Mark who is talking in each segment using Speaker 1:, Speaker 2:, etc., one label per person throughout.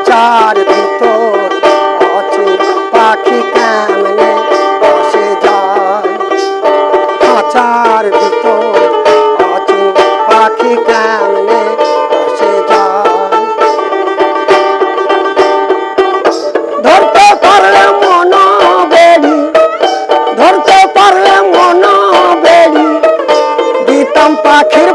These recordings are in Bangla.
Speaker 1: খাঁচার ভিতর অচিন পাখি কেমনে আসে যায়? খাঁচার ভিতর অচিন পাখি কেমনে আসে যায়? ধরতে পারলে মন বেড়ি ধরতে পারলে মন বেড়ি দিতাম পাখির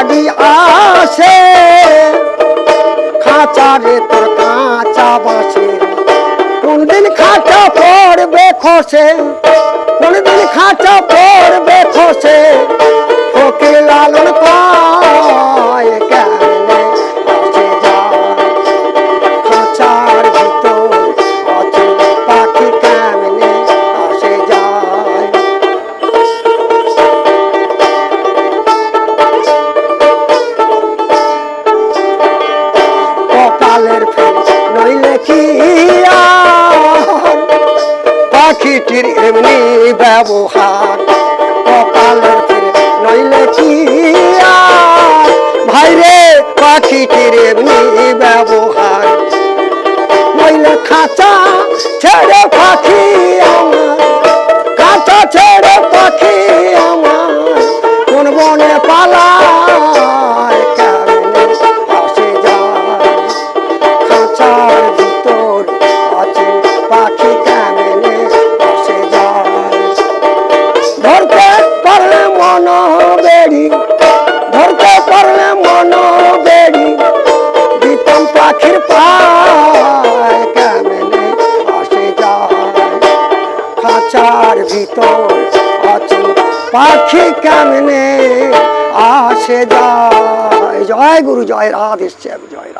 Speaker 1: খাঁচারি আসে। খাঁচারে তোর কাঁচা বাসে। কোনদিন খাঁচা পড়বে খসে কোনদিন খাঁচা আর পাখিটির এমনি ব্যবহার, কপালের ফেল নইলে কি ভাইরে, পাখিটির এমনি ব্যবহার, নইলে খাঁচা ছেড়ে পাখি আমার, খাঁচা ছেড়ে পাখি আমার, কোন বনে পালায় পাখি কেমনে আসে যায়। জয় গুরু জয় রাধেশ্যাম জয় রাধে।